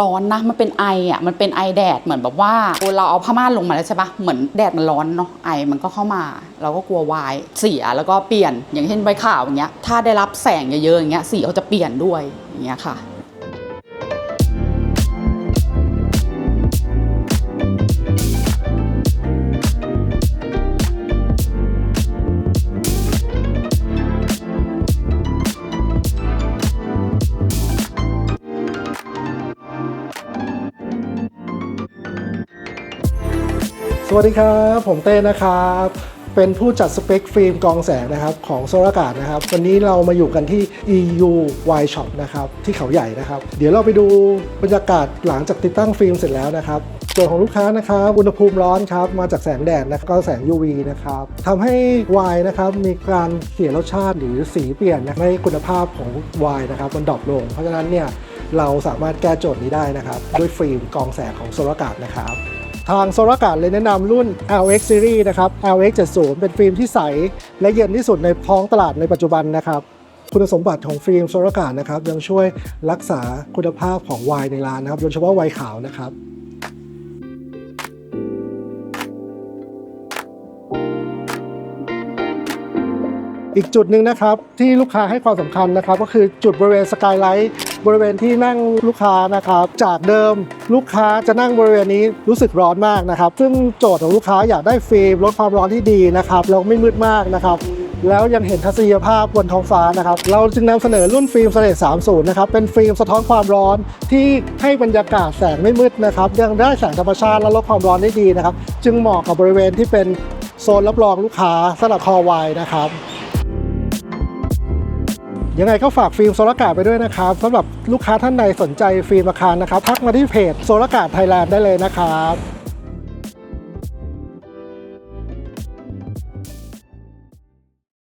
ร้อนนะ มันเป็นไออะ มันเป็นไอแดดเหมือนแบบว่าเราเอาผ้าม่านลงมาแล้วใช่ปะเหมือนแดดมันร้อนเนาะ ไอมันก็เข้ามา เราก็กลัววายเสียแล้วก็เปลี่ยน อย่างเช่นใบขาวอย่างเงี้ย ถ้าได้รับแสงเยอะๆอย่างเงี้ย สีเขาจะเปลี่ยนด้วยอย่างเงี้ยค่ะ วัสดีครับ ผมเต้นะครับ เป็นผู้จัดสเปคฟิล์มกองแสงนะครับของโซลาการ์ดนะครับ วันนี้เรามาอยู่กันที่ EU Y Shop นะครับที่เขาใหญ่นะครับ เดี๋ยวเราไปดูบรรยากาศหลังจากติดตั้งฟิล์มเสร็จแล้วนะครับส่วนของลูกค้านะครับอุณหภูมิร้อนครับมาจากแสงแดดนะครับก็แสง UV นะครับทำให้ไวน์นะครับมีการเสียรสชาติหรือสีเปลี่ยนนะให้คุณภาพของไวน์นะครับมันดรอปลง เพราะฉะนั้นเนี่ยเราสามารถแก้โจทย์นี้ได้นะครับ ด้วยฟิล์มกองแสงของโซลาการ์ดนะครับ ทางโซลากาดเลยแนะนำรุ่น LX Series นะครับ LX 70เป็นฟิล์มที่ใส และเย็นที่สุดในท้องตลาดในปัจจุบันนะครับ คุณสมบัติของฟิล์มโซลากาดนะครับยังช่วยรักษาคุณภาพของไวน์ในร้านนะครับโดยเฉพาะไวน์ขาวนะครับ อีกจุดหนึ่งนะครับที่ลูกค้าให้ความสำคัญนะครับ ก็คือจุดบริเวณสกายไลท์บริเวณที่นั่งลูกค้านะครับ จากเดิมลูกค้าจะนั่งบริเวณนี้รู้สึกร้อนมากนะครับ ซึ่งโจทย์ของลูกค้าอยากได้ฟิล์มลดความร้อนที่ดีนะครับแล้วไม่มืดมากนะครับ แล้วยังเห็นทัศนียภาพบนท้องฟ้านะครับ เราจึงนำเสนอรุ่นฟิล์มเสลด30 นะครับ เป็นฟิล์มสะท้อนความร้อนที่ให้บรรยากาศแสงไม่มืดนะครับ ยังได้แสงธรรมชาติและลดความร้อนได้ดีนะครับ จึงเหมาะกับบริเวณที่เป็นโซนรับรองลูกค้าสำหรับคอไวนะครับ ยังไงก็ฝากฟิล์มโซลากาดไปด้วยนะครับสำหรับลูกค้าท่านใดสนใจฟิล์มอาคารนะครับทักมาที่เพจโซลากาดไทยแลนด์ได้เลยนะครับ